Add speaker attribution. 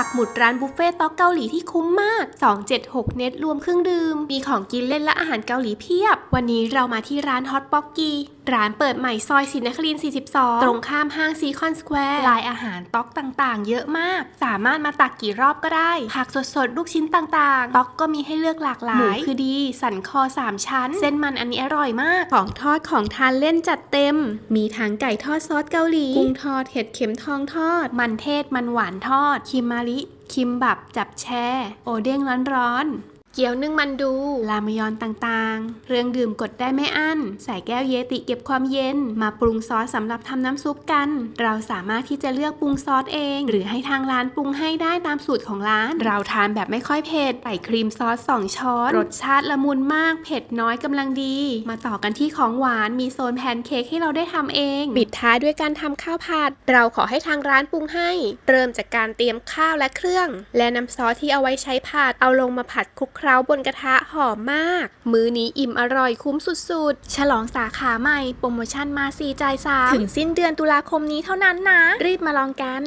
Speaker 1: ปักหมุดร้านบุฟเฟ่ต์ต๊อกเกาหลีที่คุ้มมาก 276 เน็ตรวมเครื่องดื่ม มีของกินเล่นและอาหารเกาหลีเพียบ วันนี้เรามาที่ร้านฮอตป๊อกกี้ ร้านเปิดใหม่ซอยศรีนครินทร์42 ตรงข้ามห้างซีคอนสแควร์ลายอาหารต๊อกต่างๆ เยอะมาก สามารถมาตักกี่รอบก็ได้ ผักสดๆ ลูกชิ้นต่างๆ ต๊อกก็มีให้เลือกหลากหลายหมูคือดี สันคอ 3 ชั้น เส้นมันอันนี้อร่อยมาก ของทอดของทานเล่นจัดเต็ม มีทั้งไก่ทอดซอสเกาหลี กุ้งทอดเห็ดเข็มทองทอด มันเทศมันหวานทอด คิมมาริ คิมบับจับแช่ โอเด้งร้อนๆเกี๊ยวนึ่งมันดูรามยอนต่างๆ เรื่องดื่มกดได้ไม่อั้น ใส่แก้วเยติเก็บความเย็น มาปรุงซอสสำหรับทำน้ำซุปกัน เราสามารถที่จะเลือกปรุงซอสเอง หรือให้ทางร้านปรุงให้ได้ตามสูตรของร้าน เราทานแบบไม่ค่อยเผ็ด ใส่ครีมซอส 2 ช้อน รสชาติละมุนมาก เผ็ดน้อยกำลังดี มาต่อกันที่ของหวาน มีโซนแพนเค้กให้เราได้ทำเอง ปิดท้ายด้วยการทำข้าวผัด เราขอให้ทางร้านปรุงให้ เริ่มจากการเตรียมข้าวและเครื่อง และน้ำซอสที่เอาไว้ใช้ผัด เอาลงมาผัดคลุกเคล้าเราบนกระทะหอมมาก มื้อนี้อิ่มอร่อยคุ้มสุดๆ ฉลองสาขาใหม่ โปรโมชั่นมา4จ่าย3ถึงสิ้นเดือนตุลาคมนี้เท่านั้นนะ รีบมาลองกัน